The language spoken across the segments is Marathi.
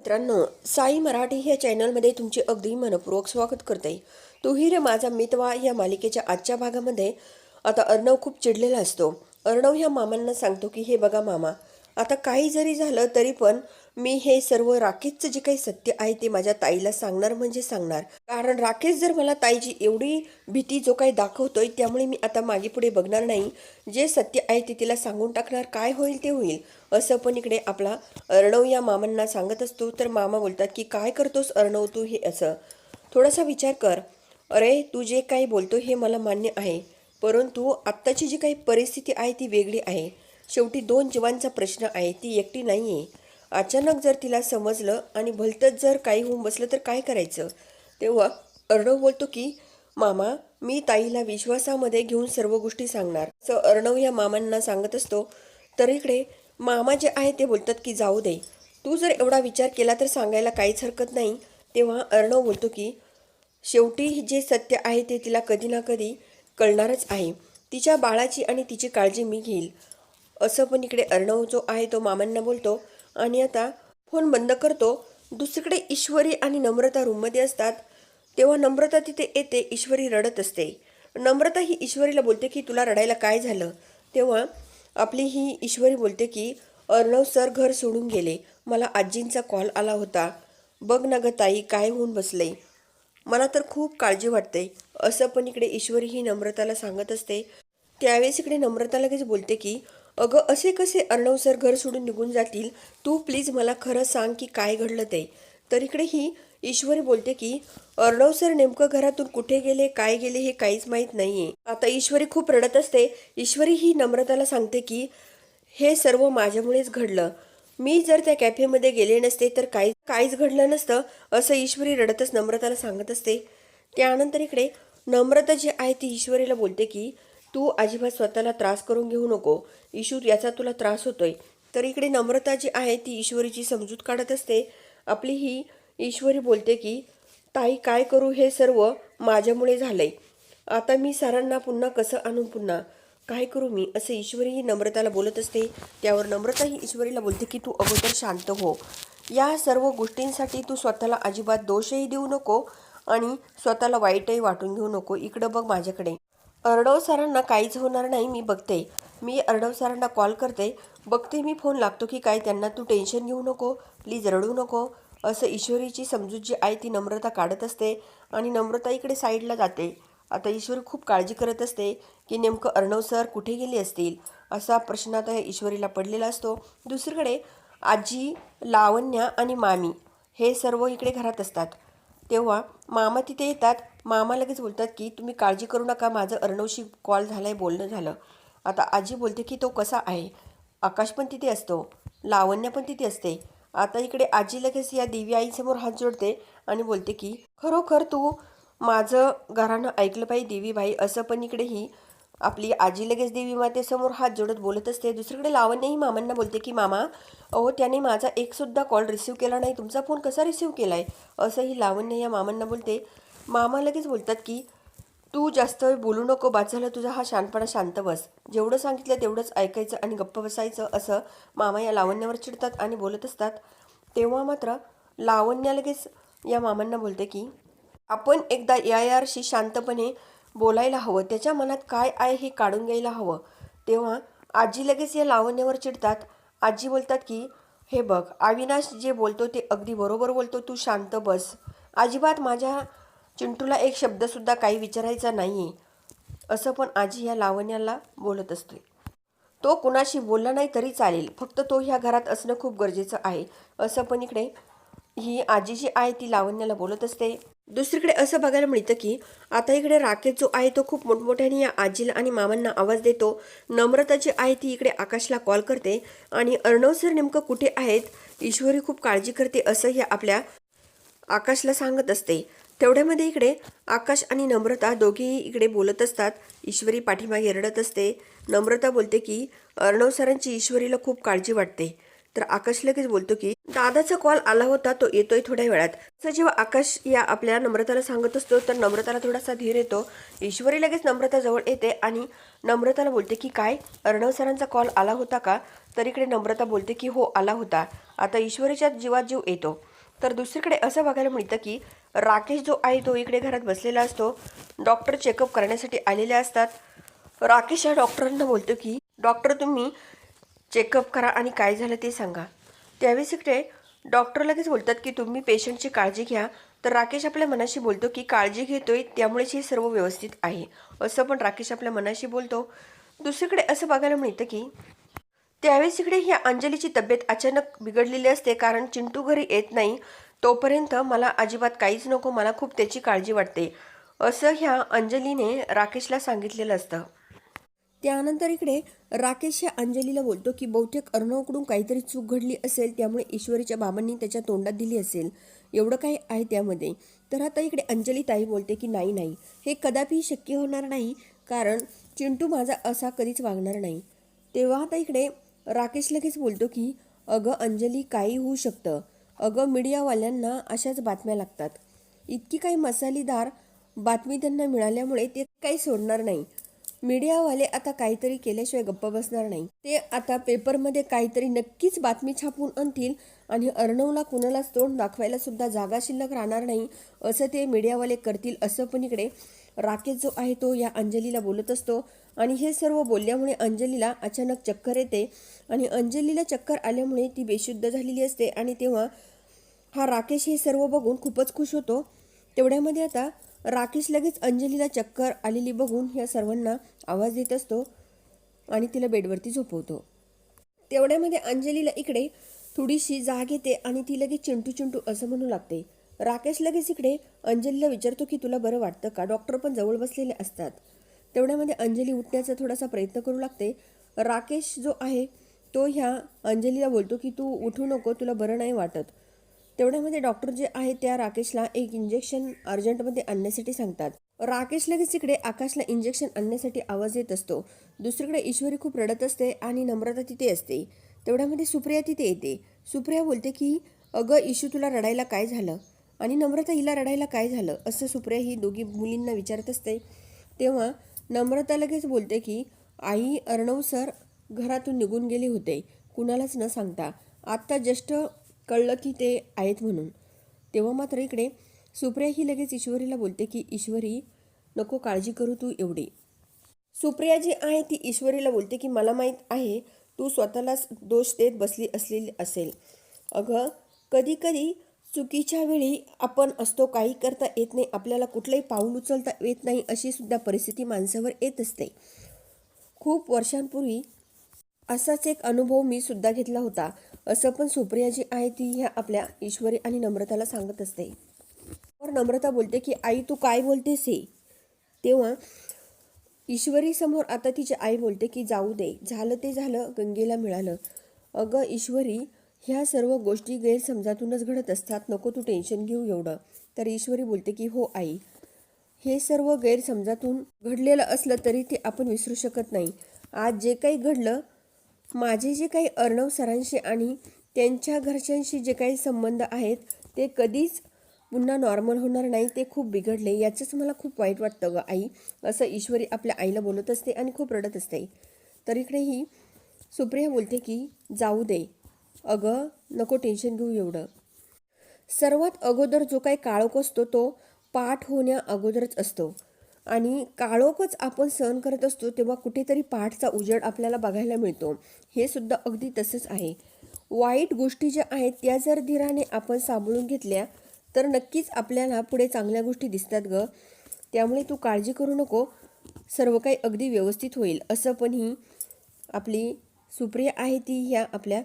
मित्रांनो साई मराठी ह्या चॅनलमध्ये तुमचे अगदी मनपूर्वक स्वागत करते. तुही रे माझा मितवा या मालिकेच्या आजच्या भागामध्ये. आता अर्णव खूप चिडलेला असतो. अर्णव ह्या मामांना सांगतो की हे बघा मामा आता काही जरी झालं तरी पण मी हे सर्व राकेशचं जे काही सत्य आहे ते माझ्या ताईला सांगणार म्हणजे सांगणार. कारण राकेश जर मला ताईची एवढी भीती जो काही दाखवतोय त्यामुळे मी आता मागे पुढे बघणार नाही. जे सत्य आहे ते तिला सांगून टाकणार काय होईल ते होईल. असं पण इकडे आपला अर्णव या मामांना सांगत असतो. तर मामा बोलतात की काय करतोस अर्णव तू? हे असं. थोडासा विचार कर. अरे तू जे काही बोलतो हे मला मान्य आहे. परंतु आत्ताची जी काही परिस्थिती आहे ती वेगळी आहे. शेवटी दोन जीवांचा प्रश्न आहे. ती एकटी नाही आहे अचानक जर तिला समजलं आणि भलतंच जर काही होऊन बसलं तर काय करायचं? तेव्हा अर्णव बोलतो की मामा मी ताईला विश्वासामध्ये घेऊन सर्व गोष्टी सांगणार. असं अर्णव या मामांना सांगत असतो. तर इकडे मामा जे आहे ते बोलतात की जाऊ दे. तू जर एवढा विचार केला तर सांगायला काहीच हरकत नाही. तेव्हा अर्णव बोलतो की शेवटी जे सत्य आहे ते तिला कधी ना कधी कळणारच आहे. तिच्या बाळाची आणि तिची काळजी मी घेईल. असं पण इकडे अर्णव जो आहे तो मामांना बोलतो आणि आता फोन बंद करतो. दुसरीकडे ईश्वरी आणि नम्रता रूममध्ये असतात. तेव्हा नम्रता तिथे येते ईश्वरी रडत असते. नम्रता ही ईश्वरीला बोलते की तुला रडायला काय झालं? तेव्हा आपली ही ईश्वरी बोलते की अर्णव सर घर सोडून गेले. मला आजींचा कॉल आला होता. बघ ना ग ताई काय होऊन बसले. मला तर खूप काळजी वाटते. असं पण इकडे ईश्वरी ही नम्रताला सांगत असते. त्यावेळेस इकडे नम्रता लगेच बोलते की अगं असे कसे अर्णव सर घर सोडून निघून जातील? तू प्लीज मला खरं सांग की काय घडलं ते. तर इकडे ही ईश्वरी बोलते की अर्णव सर नेमकं घरातून कुठे गेले काय गेले हे काहीच माहीत नाहीये. आता ईश्वरी खूप रडत असते. ईश्वरी ही नम्रताला सांगते की हे सर्व माझ्यामुळेच घडलं. मी जर त्या कॅफेमध्ये गेले नसते तर काही काहीच घडलं नसतं असं ईश्वरी रडतच नम्रताला सांगत असते. त्यानंतर इकडे नम्रता जी आहे ती ईश्वरीला बोलते की तू अजिबात स्वतःला त्रास करून घेऊ नको. ईश्वर याचा तुला त्रास होतोय. तर इकडे नम्रता जी आहे ती ईश्वरीची समजूत काढत असते. आपली ही ईश्वरी बोलते की ताई काय करू हे सर्व माझ्यामुळे झालंय. आता मी सरांना पुन्हा कसं आणून पुन्हा? काय करू मी? असं ईश्वरी नम्रताला बोलत असते. त्यावर नम्रता ही ईश्वरीला बोलते की तू अगोदर शांत हो. या सर्व गोष्टींसाठी तू स्वतःला अजिबात दोषही देऊ नको आणि स्वतःला वाईटही वाटून घेऊ नको. इकडं बघ माझ्याकडे. अर्णव सरांना काहीच होणार नाही मी बघते. मी अर्णव सरांना कॉल करते. बघते मी फोन लागतो की काय त्यांना तू टेन्शन घेऊ नको. प्लीज रडू नको. असं ईश्वरीची समजूत जी आहे ती नम्रता काढत असते आणि नम्रता इकडे साईडला जाते. आता ईश्वरी खूप काळजी करत असते की नेमकं अर्णव सर कुठे गेले असतील? असा प्रश्न आता या ईश्वरीला पडलेला असतो. दुसरीकडे आजी लावण्या आणि मामी हे सर्व इकडे घरात असतात. तेव्हा मामा तिथे येतात. मामा लगेच बोलतात की तुम्ही काळजी करू नका माझं अर्णवशी कॉल झाला आहे बोलणं झालं. आता आजी बोलते की तो कसा आहे? आकाश पण तिथे असतो. लावण्या पण तिथे असते. आता इकडे आजी लगेच या देवी आईसमोर हात जोडते आणि बोलते की खरोखर तू माझं घरानं ऐकलं पाहिजे देवीबाई असं पण इकडेही आपली आजी लगेच देवी मातेसमोर हात जोडत बोलत असते. दुसरीकडे लावण्यही मामांना बोलते की मामा अहो त्याने माझा एकसुद्धा कॉल रिसीव केला नाही. तुमचा फोन कसा रिसीव केला आहे असंही लावण्य या मामांना बोलते. मामा लगेच बोलतात की तू जास्त वेळ बोलू नको बाद झालं तुझा हा शानपणा शांत बस. जेवढं सांगितलं तेवढंच ऐकायचं आणि गप्प बसायचं असं मामा या लावण्यावर चिडतात आणि बोलत असतात. तेव्हा मात्र लावण्या लगेच या मामांना बोलते की आपण एकदा या यारशी शांतपणे बोलायला हवं. त्याच्या मनात काय आहे हे काढून घ्यायला हवं. तेव्हा आजी लगेच या लावण्यावर चिडतात. आजी बोलतात की हे बघ अविनाश जे बोलतो ते अगदी बरोबर बोलतो. तू शांत बस. अजिबात माझ्या चिंटूला एक शब्दसुद्धा काही विचारायचा नाही आहे असं पण आजी ह्या लावण्याला बोलत असते. तो कुणाशी बोलला नाही तरी चालेल फक्त तो ह्या घरात असणं खूप गरजेचं आहे असं पण इकडे ही आजी जी आहे ती लावण्याला बोलत असते. दुसरीकडे असं बघायला मिळतं की आता इकडे राकेश जो आहे तो खूप मोठमोठ्याने या आजीला आणि मामांना आवाज देतो. नम्रता जी आहे ती इकडे आकाशला कॉल करते आणि अर्णव सर नेमकं कुठे आहेत? ईश्वरी खूप काळजी करते असं हे आपल्या आकाशला सांगत असते. तेवढ्यामध्ये इकडे आकाश आणि नम्रता दोघेही इकडे बोलत असतात. ईश्वरी पाठीमागे रडत असते. नम्रता बोलते की अर्णव सरांची ईश्वरीला खूप काळजी वाटते. तर आकाश लगेच बोलतो की दादाचा कॉल आला होता तो येतोय थोड्या वेळात. असं जेव्हा आकाश या आपल्या नम्रताला सांगत असतो तर नम्रताला थोडासा धीर येतो. ईश्वरी लगेच नम्रता जवळ येते आणि नम्रताला बोलते की काय? अर्णव सरांचा कॉल आला होता का? तर इकडे नम्रता बोलते की हो आला होता. आता ईश्वरीच्या जीवात जीव येतो. तर दुसरीकडे असं बघायला मिळतं की राकेश जो आहे तो इकडे घरात बसलेला असतो. डॉक्टर चेकअप करण्यासाठी आलेले असतात. राकेश या डॉक्टरांना बोलतो की डॉक्टर तुम्ही चेकअप करा आणि काय झालं ते सांगा. त्यावेळेस इकडे डॉक्टर लगेच बोलतात की तुम्ही पेशंटची काळजी घ्या. तर राकेश आपल्या मनाशी बोलतो की काळजी घेतोय त्यामुळेच हे सर्व व्यवस्थित आहे. असं पण राकेश आपल्या मनाशी बोलतो. दुसरीकडे असं बघायला मिळतं की त्यावेळेस इकडे ह्या अंजलीची तब्येत अचानक बिघडलेली असते कारण चिंटू घरी येत नाही. तोपर्यंत मला अजिबात काहीच नको मला खूप त्याची काळजी वाटते असं ह्या अंजलीने राकेशला सांगितलेलं असतं. त्यानंतर इकडे राकेश या अंजलीला बोलतो की बहुतेक अर्णवकडून काहीतरी चूक घडली असेल त्यामुळे ईश्वरीच्या बाबांनी त्याच्या तोंडात दिली असेल. एवढं काही आहे त्यामध्ये. तर आता इकडे अंजली ताई बोलते की नाही नाही हे कदापि शक्य होणार नाही कारण चिंटू माझा असा कधीच वागणार नाही. तेव्हा आता इकडे राकेश लगेच बोलतो की अगं अंजली काही होऊ शकतं. अगं मीडियावाल्यांना अशाच बातम्या लागतात. इतकी काही मसालेदार बातमी त्यांना मिळाल्यामुळे ते काही सोडणार नाही. मीडियावाले आता काहीतरी केल्याशिवाय गप्प बसणार नाही. ते आता पेपरमध्ये काहीतरी नक्कीच बातमी छापून आणतील आणि अर्णवला कुणालाच तोंड दाखवायला सुद्धा जागा शिल्लक राहणार नाही असं ते मीडियावाले करतील असं पण इकडे राकेश जो आहे तो या अंजलीला बोलत असतो. आणि हे सर्व बोलल्यामुळे अंजलीला अचानक चक्कर येते. आणि अंजलीला चक्कर आल्यामुळे ती बेशुद्ध झालेली असते. आणि तेव्हा हा राकेश हे सर्व बघून खूपच खुश होतो. तेवढ्यामध्ये आता राकेश लगेच अंजलीला चक्कर आलेली बघून ह्या सर्वांना आवाज देत असतो आणि तिला बेडवरती झोपवतो. तेवढ्यामध्ये अंजलीला इकडे थोडीशी जाग येते आणि ती लगेच चिंटू चिंटू असं म्हणू लागते. राकेश लगेच इकडे अंजलीला विचारतो की तुला बरं वाटतं का? डॉक्टर पण जवळ बसलेले असतात. तेवढ्यामध्ये अंजली उठण्याचा थोडासा प्रयत्न करू लागते. राकेश जो आहे तो ह्या अंजलीला बोलतो की तू उठू नको तुला बरं नाही वाटत. तेवढ्यामध्ये डॉक्टर जे आहे त्या राकेशला एक इंजेक्शन अर्जंटमध्ये आणण्यासाठी सांगतात. राकेश लगेच इकडे आकाशला इंजेक्शन आणण्यासाठी आवाज येत असतो. दुसरीकडे ईश्वरी खूप रडत असते आणि नम्रता तिथे असते. तेवढ्यामध्ये सुप्रिया तिथे येते. सुप्रिया बोलते की अगं इशू तुला रडायला काय झालं? आणि नम्रता हिला रडायला काय झालं? असं सुप्रिया ही दोघी मुलींना विचारत असते. तेव्हा नम्रता लगेच बोलते की आई अर्णव सर घरातून निघून गेले होते. कुणालाच न सांगता. आत्ता जस्ट कळलं की ते आहेत म्हणून. तेव्हा मात्र इकडे सुप्रिया ही लगेच ईश्वरीला बोलते की ईश्वरी नको काळजी करू तू एवढी. सुप्रिया जी आहे ती ईश्वरीला बोलते की मला माहीत आहे तू स्वतःलाच दोष देत बसली असलेली असेल. अगं कधी कधी चुकीच्या वेळी आपण असतो काही करता येत नाही आपल्याला कुठलंही पाऊल उचलता येत नाही अशी सुद्धा परिस्थिती माणसावर येत असते. खूप वर्षांपूर्वी असाच एक अनुभव मी सुद्धा घेतला होता. असं पण सुप्रिया जी आहे ती ह्या आपल्या ईश्वरी आणि नम्रताला सांगत असते. तर नम्रता बोलते की आई तू काय बोलतेस हे? तेव्हा ईश्वरीसमोर आता तिची आई बोलते की जाऊ दे झालं ते झालं गंगेला मिळालं. अगं ईश्वरी ह्या सर्व गोष्टी गैरसमजातूनच घडत असतात. नको तू टेन्शन घेऊ एवढं. तर ईश्वरी बोलते की हो आई. हे सर्व गैरसमजातून घडलेलं असलं तरी ते आपण विसरू शकत नाही. आज जे काही घडलं माझे जे काही अर्णव सरांशी आणि त्यांच्या घरच्यांशी जे काही संबंध आहेत ते कधीच पुन्हा नॉर्मल होणार नाही. ते खूप बिघडले. याचंच मला खूप वाईट वाटतं गं आई. असं ईश्वरी आपल्या आईला बोलत असते आणि खूप रडत असते. तर इकडे ही सुप्रिया बोलते की जाऊ दे. अगं नको टेन्शन घेऊ एवढं. सर्वात अगोदर जो काही काळोख असतो तो पाठ होण्या अगोदरच असतो. आणि काळोखच आपण सहन करत असतो तेव्हा कुठेतरी पाठचा उजेड आपल्याला बघायला मिळतो. हे सुद्धा अगदी तसंच आहे. वाईट गोष्टी ज्या आहेत त्या जर धीराने आपण सांभाळून घेतल्या तर नक्कीच आपल्याला पुढे चांगल्या गोष्टी दिसतात ग. त्यामुळे तू काळजी करू नको. सर्व काही अगदी व्यवस्थित होईल. असं पण ही आपली सुप्रिया आहे ती ह्या आपल्या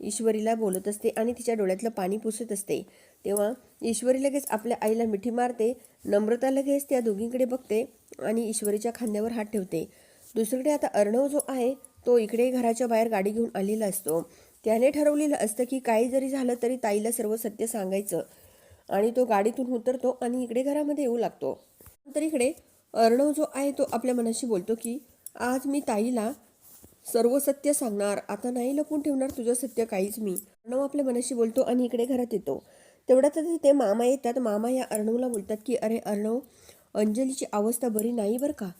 ईश्वरीला बोलत असते आणि तिच्या डोळ्यातलं पाणी पुसत असते. तेव्हा ईश्वरी लगेच आपल्या आईला मिठी मारते नम्रता लगेच त्या दोघींकडे बघते आणि ईश्वरीच्या खांद्यावर हात ठेवते. दुसरीकडे आता अर्णव जो आहे तो इकडे घराच्या बाहेर गाडी घेऊन आलेला असतो. त्याने ठरवलेलं असतं की काही जरी झालं तरी ताईला सर्व सत्य सांगायचं आणि तो गाडीतून उतरतो आणि इकडे घरामध्ये येऊ लागतो. तर इकडे अर्णव जो आहे तो आपल्या मनाशी बोलतो की आज मी ताईला सर्व सत्य सांगणार. आता नाही लपून ठेवणार तुझं सत्य काहीच मी. अर्णव आपल्या मनाशी बोलतो आणि इकडे घरात येतो. तेवढ्यात तिथे मामा येतात. मामा या अर्णवला बोलतात की अरे अर्णव अंजलीची अवस्था बरी नाही बरं का?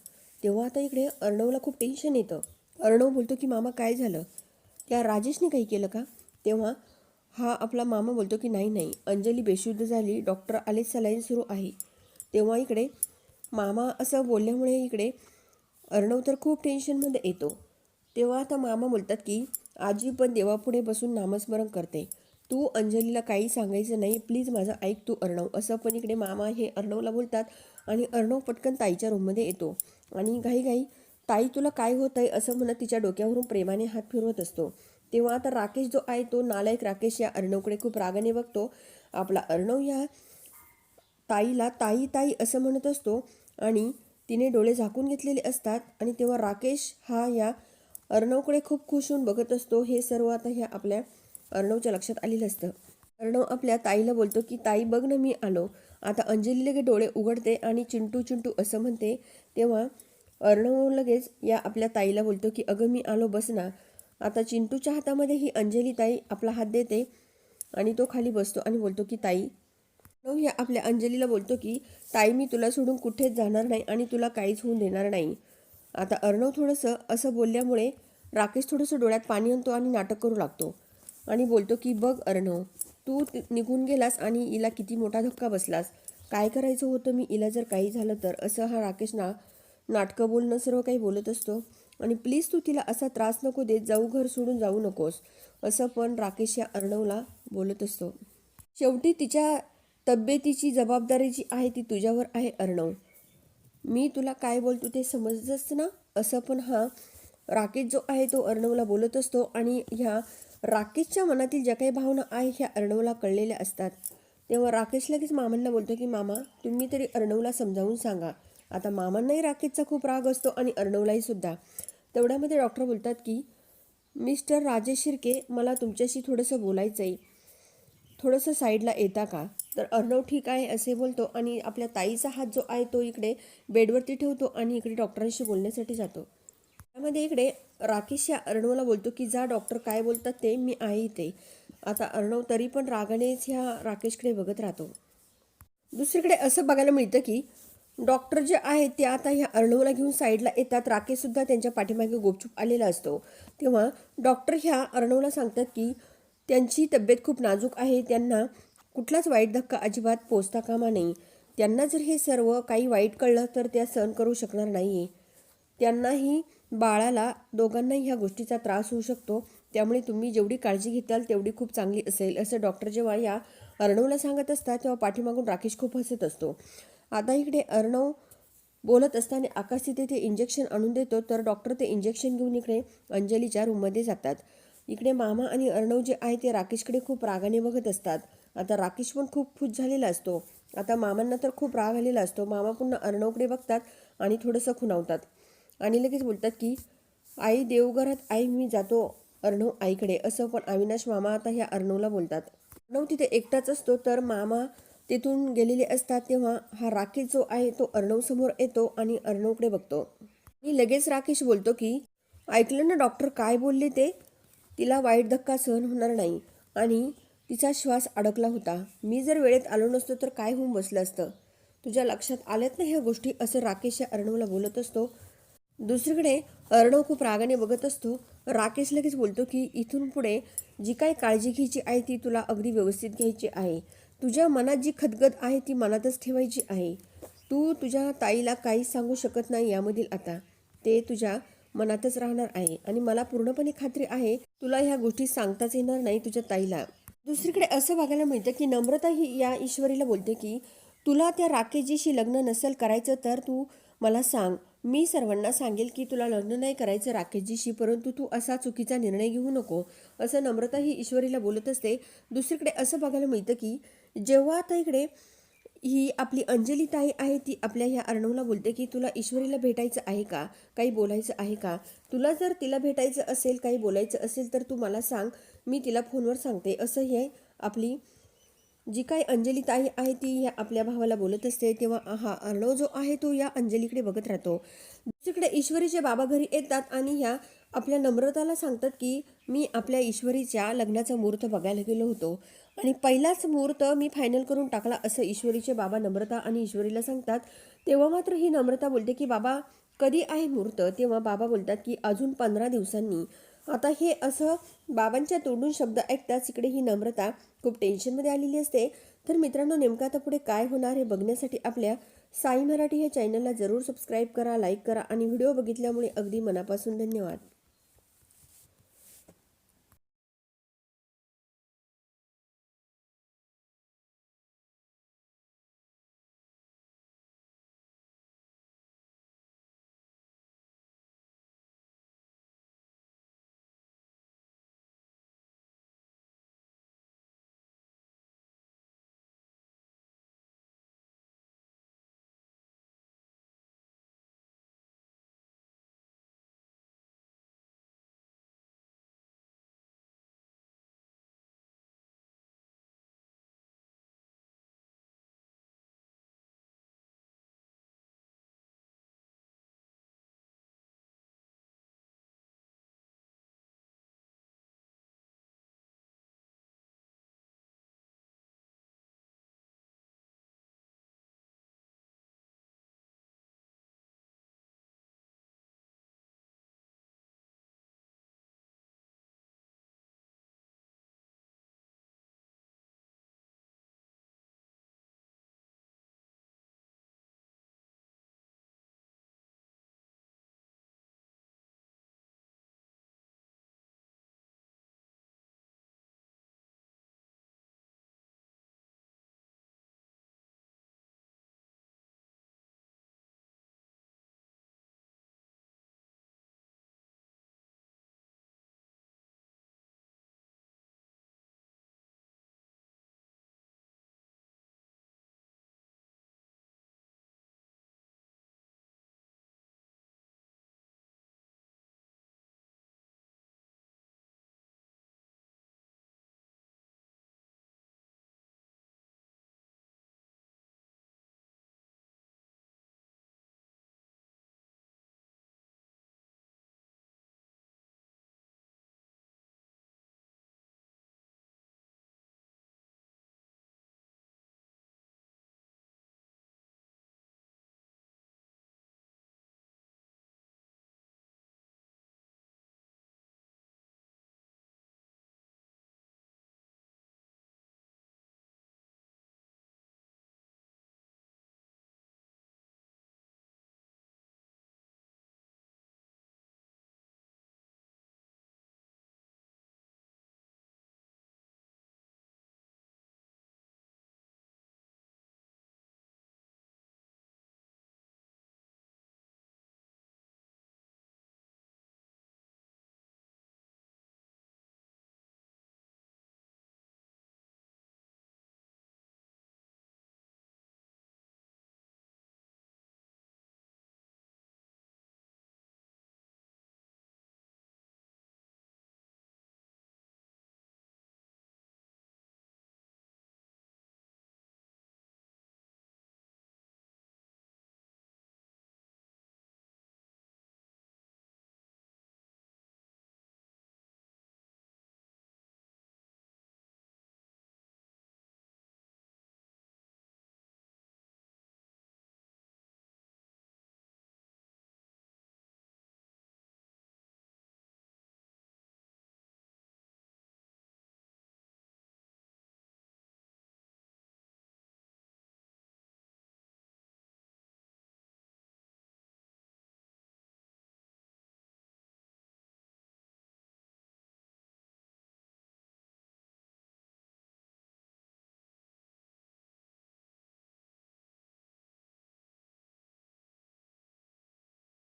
तेव्हा आता इकडे अर्णवला खूप टेन्शन येतं. अर्णव बोलतो की मामा काय झालं? त्या राजेशने काही केलं का? तेव्हा हा आपला मामा बोलतो की नाही नाही. अंजली बेशुद्ध झाली. डॉक्टर आले सलाईन सुरू आहे. तेव्हा इकडे मामा असं बोलल्यामुळे इकडे अर्णव तर खूप टेन्शनमध्ये येतो. तेव्हा आता मामा बोलतात की आजी पण देवापुढे बसून नामस्मरण करते. तू अंजलीला काही सांगायचं नाही. प्लीज माझं ऐक तू अर्णव. असं पण इकडे मामा हे अर्णवला बोलतात आणि अर्णव पटकन ताईच्या रूममध्ये येतो. आणि घाईघाई ताई तुला काय होत आहे असं म्हणत तिच्या डोक्यावरून प्रेमाने हात फिरवत असतो. तेव्हा आता राकेश जो आहे तो नालायक राकेश या अर्णवकडे खूप रागाने बघतो. आपला अर्णव या ताईला ताई ताई असं म्हणत असतो. आणि तिने डोळे झाकून घेतलेले असतात. आणि तेव्हा राकेश हा या अर्णवकडे खूप खुश होऊन बघत असतो. हे सर्व आता ह्या आपल्या अर्णवच्या लक्षात आलेलं असतं. अर्णव आपल्या ताईला बोलतो की ताई बघ ना मी आलो. आता अंजली लगे डोळे उघडते आणि चिंटू चिंटू असं म्हणते. तेव्हा अर्णव लगेच या आपल्या ताईला बोलतो की अगं मी आलो बस ना. आता चिंटूच्या हातामध्ये ही अंजली ताई आपला हात देते आणि तो खाली बसतो आणि बोलतो की ताई. अर्णव ह्या आपल्या अंजलीला बोलतो की ताई मी तुला सोडून कुठेच जाणार नाही आणि तुला काहीच होऊन देणार नाही. आता अर्णव थोडंसं असं बोलल्यामुळे राकेश थोडंसं डोळ्यात पाणी आणतो आणि नाटक करू लागतो. आणि बोलतो की बघ अर्णव तू निघून गेलास आणि हिला किती मोठा धक्का बसलास. काय करायचं होतं मी? हिला जर काही झालं तर? असं हा राकेश ना नाटकं बोलणं सर्व काही बोलत असतो. आणि प्लीज तू तिला असा त्रास नको देत जाऊ घर सोडून जाऊ नकोस. असं पण राकेश या अर्णवला बोलत असतो. शेवटी तिच्या तब्येतीची जबाबदारी जी आहे ती तुझ्यावर आहे अर्णव. मी तुला काय बोलतो ते समजतच ना? असं पण हा राकेश जो आहे तो अर्णवला बोलत असतो आणि ह्या राकेशच्या मनातील ज्या काही भावना आहे ह्या अर्णवला कळलेल्या असतात. तेव्हा राकेश लगेच मामांना बोलतो की मामा तुम्ही तरी अर्णवला समजावून सांगा. आता मामांनाही राकेशचा खूप राग असतो आणि अर्णवलाही सुद्धा. तेवढ्यामध्ये डॉक्टर बोलतात की मिस्टर राजेश शिर्के मला तुमच्याशी थोडंसं बोलायचं आहे थोडंसं साईडला येता का? तर अर्णव ठीक आहे असे बोलतो आणि आपल्या ताईचा हात जो आहे तो इकडे बेडवरती ठेवतो आणि इकडे डॉक्टरांशी बोलण्यासाठी जातो. त्यामध्ये इकडे राकेश या अर्णवला बोलतो की जा डॉक्टर काय बोलतात ते? मी आहे इथे. आता अर्णव तरी पण रागानेच ह्या राकेशकडे बघत राहतो. दुसरीकडे असं बघायला मिळतं की डॉक्टर जे आहेत ते आता ह्या अर्णवला घेऊन साईडला येतात. राकेशसुद्धा त्यांच्या पाठीमागे गोपचूप आलेला असतो. तेव्हा डॉक्टर ह्या अर्णवला सांगतात की त्यांची तब्येत खूप नाजूक आहे. त्यांना कुठलाच वाईट धक्का अजिबात पोचता कामा नये. त्यांना जर हे सर्व काही वाईट कळलं तर त्या सहन करू शकणार नाही आहे त्यांनाही बाळाला दोघांनाही ह्या गोष्टीचा त्रास होऊ शकतो. त्यामुळे तुम्ही जेवढी काळजी घेताल तेवढी खूप चांगली असेल असं डॉक्टर जेव्हा या अर्णवला सांगत असतात तेव्हा पाठीमागून राकेश खूप हसत असतो. आता इकडे अर्णव बोलत असताना आकाश तिथे ते इंजेक्शन आणून देतो तर डॉक्टर ते इंजेक्शन घेऊन इकडे अंजलीच्या रूममध्ये जातात. इकडे मामा आणि अर्णव जे आहे ते राकेशकडे खूप रागाने बघत असतात. आता राकेश पण खूप खुश झालेला असतो. आता मामांना तर खूप राग आलेला असतो. मामा पुन्हा अर्णवकडे बघतात आणि थोडंसं खुणावतात. आणि लगेच बोलतात की आई देवघरात आई मी जातो अर्णव आईकडे. असं पण अविनाश मामा आता ह्या अर्णवला बोलतात. अर्णव तिथे एकटाच असतो तर मामा तिथून गेलेले असतात तेव्हा हा राकेश जो आहे तो अर्णव समोर येतो आणि अर्णवकडे बघतो. आणि लगेच राकेश बोलतो की ऐकलं ना डॉक्टर काय बोलले ते? तिला वाईट धक्का सहन होणार नाही. आणि तिचा श्वास अडकला होता. मी जर वेळेत आलो नसतो तर काय होऊन बसलं असतं? तुझ्या लक्षात आल्यात ना ह्या गोष्टी? असं राकेश या अर्णवला बोलत असतो. दुसरीकडे अर्णव खूप रागाने बघत असतो. राकेश लगेच बोलतो की इथून पुढे जी काय काळजी घ्यायची आहे ती तुला अगदी व्यवस्थित घ्यायची आहे. तुझ्या मनात जी खदगद आहे ती मनातच ठेवायची आहे. तू तुझ्या ताईला काहीच सांगू शकत नाही यामधील आता. ते तुझ्या मनातच राहणार आहे आणि मला पूर्णपणे खात्री आहे तुला ह्या गोष्टी सांगताच येणार नाही तुझ्या ताईला. दुसरीकडे असं बघायला मिळतं की नम्रता ही या ईश्वरीला बोलते की तुला त्या राकेशजीशी लग्न नसेल करायचं तर तू मला सांग. मी सर्वांना सांगेल की तुला लग्न नाही करायचं राकेशजीशी परंतु तू असा चुकीचा निर्णय घेऊ नको. असं नम्रता ही ईश्वरीला बोलत असते. दुसरीकडे असं बघायला मिळतं की जेव्हा आता इकडे ही आपली अंजली ताई आहे ती आपल्या ह्या अर्णवला बोलते की तुला ईश्वरीला भेटायचं आहे का? काही बोलायचं आहे का? तुला जर तिला भेटायचं असेल काही बोलायचं असेल तर तू मला सांग. मी तिला फोनवर सांगते. असं हे आपली जी काही अंजली ताई आहे ती ह्या आपल्या भावाला बोलत असते. तेव्हा हा अर्णव जो आहे तो या अंजलीकडे बघत राहतो. दुसरीकडे ईश्वरीचे बाबा घरी येतात आणि ह्या आपल्या नम्रताला सांगतात की मी आपल्या ईश्वरीच्या लग्नाचा मुहूर्त बघायला गेलो होतो. आणि पहिलाच मुहूर्त मी फायनल करून टाकला असं ईश्वरीचे बाबा नम्रता आणि ईश्वरीला सांगतात. तेव्हा मात्र ही नम्रता बोलते की बाबा कधी आहे मुहूर्त? तेव्हा बाबा बोलतात की अजून पंधरा दिवसांनी. आता हे असं बाबांच्या तोंडून शब्द ऐकताच इकडे ही नम्रता खूप टेन्शनमध्ये आलेली असते. तर मित्रांनो नेमकं आता पुढे काय होणार हे बघण्यासाठी आपल्या साई मराठी या चॅनलला जरूर सबस्क्राईब करा लाईक करा आणि व्हिडिओ बघितल्यामुळे अगदी मनापासून धन्यवाद.